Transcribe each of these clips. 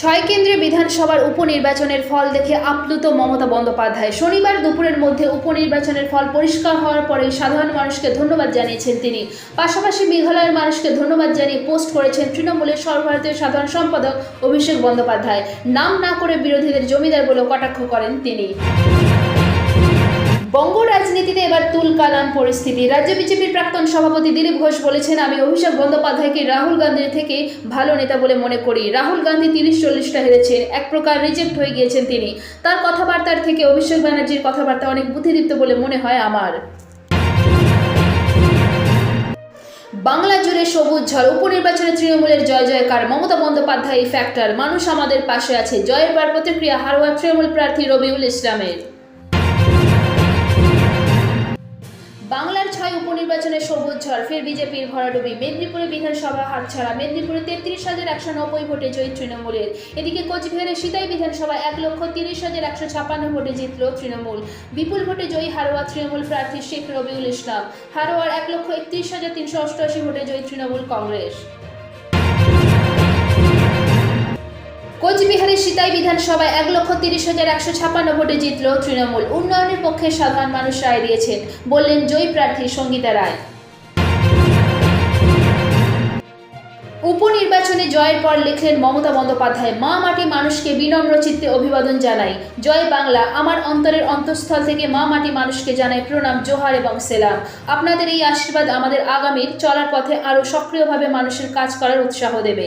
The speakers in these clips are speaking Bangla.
ছয় কেন্দ্রে বিধানসভার উপনির্বাচনের ফল দেখে আপ্লুত মমতা বন্দ্যোপাধ্যায়। শনিবার দুপুরের মধ্যে উপনির্বাচনের ফল পরিষ্কার হওয়ার পরেই সাধারণ মানুষকে ধন্যবাদ জানিয়েছেন তিনি। পাশাপাশি মেঘালয়ের মানুষকে ধন্যবাদ জানিয়ে পোস্ট করেছেন তৃণমূলের সর্বভারতীয় সাধারণ সম্পাদক অভিষেক বন্দ্যোপাধ্যায়। নাম না করে বিরোধীদের জমিদার বলে কটাক্ষ করেন তিনি। বঙ্গ রাজনীতিতে এবার তুল কালাম পরিস্থিতি। রাজ্য বিজেপির প্রাক্তন সভাপতি দিলীপ ঘোষ বলেছেন, আমি অভিষেক বন্দ্যোপাধ্যায়কে রাহুল গান্ধীর থেকে ভালো নেতা বলে মনে করি। রাহুল গান্ধী তিরিশ চল্লিশটা হেরেছেন, এক প্রকার রিজেক্ট হয়ে গিয়েছেন তিনি। তার কথাবার্তার থেকে অভিষেক ব্যানার্জির কথাবার্তা অনেক বুদ্ধিদীপ্ত বলে মনে হয় আমার। বাংলা জুড়ে সবুজ ঝড়, উপনির্বাচনে তৃণমূলের জয় জয়কার, মমতা বন্দ্যোপাধ্যায় ফ্যাক্টর মানুষ আমাদের পাশে আছে। জয়ের বার প্রতিক্রিয়া হারোয়া তৃণমূল প্রার্থী রবিউল ইসলামের। উপনির্বাচনে সবুজ ঝড়, ফের বিজেপির ভরাডুবি মেদিনীপুরে বিধানসভা হাতছাড়া মেদিনীপুরে তেত্রিশ হাজার একশো নব্বই ভোটে জয়ী তৃণমূলের। এদিকে কোচবিহারে সিতাই বিধানসভা এক লক্ষ তিরিশ হাজার একশো ছাপান্ন ভোটে জিতল তৃণমূল। বিপুল ভোটে জয়ী হারোয়া তৃণমূল প্রার্থী শেখ রবিউল ইসলাম। হারোয়ার এক লক্ষ একত্রিশ হাজার তিনশো অষ্টআশি ভোটে জয়ী তৃণমূল কংগ্রেস। কোচবিহারের সিতাই বিধানসভায় এক লক্ষ তিরিশ হাজার একশো ছাপান্ন ভোটে জিতল তৃণমূল। উন্নয়নের পক্ষে সাধারণ মানুষ রায় দিয়েছেন, বললেন জয়ী প্রার্থী সঙ্গীতা রায়। উপনির্বাচনে জয়ের পর লিখলেন মমতা বন্দ্যোপাধ্যায়, মা মাটি মানুষকে বিনম্র চিত্তে অভিবাদন জানাই। জয় বাংলা, আমার অন্তরের অন্তঃস্থল থেকে মা মাটি মানুষকে জানাই প্রণাম, জোহার এবং সেলাম। আপনাদের এই আশীর্বাদ আমাদের আগামীর চলার পথে আরও সক্রিয়ভাবে মানুষের কাজ করার উৎসাহ দেবে।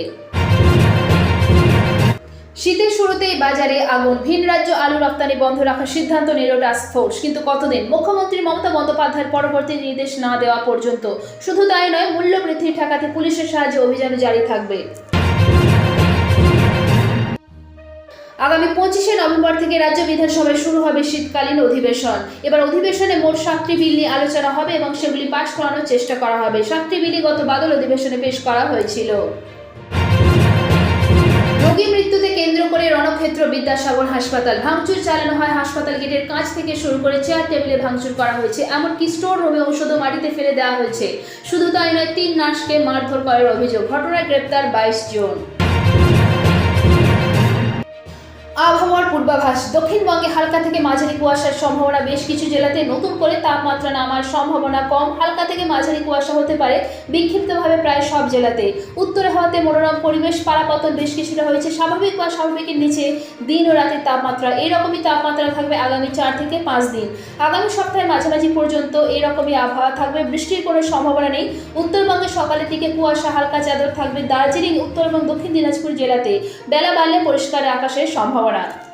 শীতের শুরুতেই বাজারে আগুন ভিন রাজ্য আলু রপ্তানি বন্ধ রাখার সিদ্ধান্ত নিল ফোর্স কিন্তু কতদিন? মুখ্যমন্ত্রী মমতা বন্দ্যোপাধ্যায়ের পরবর্তী নির্দেশ না দেওয়া পর্যন্ত। শুধু তাই নয় মূল্য বৃদ্ধি ঠেকাতে পুলিশের সাহায্যে অভিযান জারি থাকবে। আগামী পঁচিশে নভেম্বর থেকে রাজ্য বিধানসভায় শুরু হবে শীতকালীন অধিবেশন। এবার অধিবেশনে মোট সাতটি বিল নিয়ে আলোচনা হবে এবং সেগুলি পাশ করানোর চেষ্টা করা হবে। সাতটি বিলই গত বাদল অধিবেশনে পেশ করা হয়েছিল। রোগী মৃত্যুতে কেন্দ্র করে রণক্ষেত্র বিদ্যাসাগর হাসপাতাল। ভাঙচুর চালানো হয় হাসপাতাল গেটের কাঁচ থেকে শুরু করে চেয়ার টেবিলে ভাঙচুর করা হয়েছে। এমনকি স্টোর রুমে ঔষধও মাটিতে ফেলে দেওয়া হয়েছে। শুধু তাই নয়, তিন নার্সকে মারধর করার অভিযোগ। ঘটনায় গ্রেপ্তার বাইশ জন। আবহাওয়ার পূর্বাভাস। দক্ষিণবঙ্গে হালকা থেকে মাঝারি কুয়াশার সম্ভাবনা বেশ কিছু জেলাতে নতুন করে তাপমাত্রা নামার সম্ভাবনা কম। হালকা থেকে মাঝারি কুয়াশা হতে পারে বিক্ষিপ্তভাবে প্রায় সব জেলাতে। উত্তরে হওয়াতে মনোরম পরিবেশ, পারাপতন বেশ কিছুটা হয়েছে। স্বাভাবিক বা স্বাভাবিকের নিচে দিন ও রাতের তাপমাত্রা এইরকমই তাপমাত্রা থাকবে আগামী চার থেকে পাঁচ দিন। আগামী সপ্তাহের মাঝামাঝি পর্যন্ত এইরকমই আবহাওয়া থাকবে। বৃষ্টির কোনো সম্ভাবনা নেই। উত্তরবঙ্গে সকালের দিকে কুয়াশা, হালকা চাদর থাকবে দার্জিলিং, উত্তর এবং দক্ষিণ দিনাজপুর জেলাতে। বেলা বাড়লে পরিষ্কার আকাশের সম্ভাবনা ahora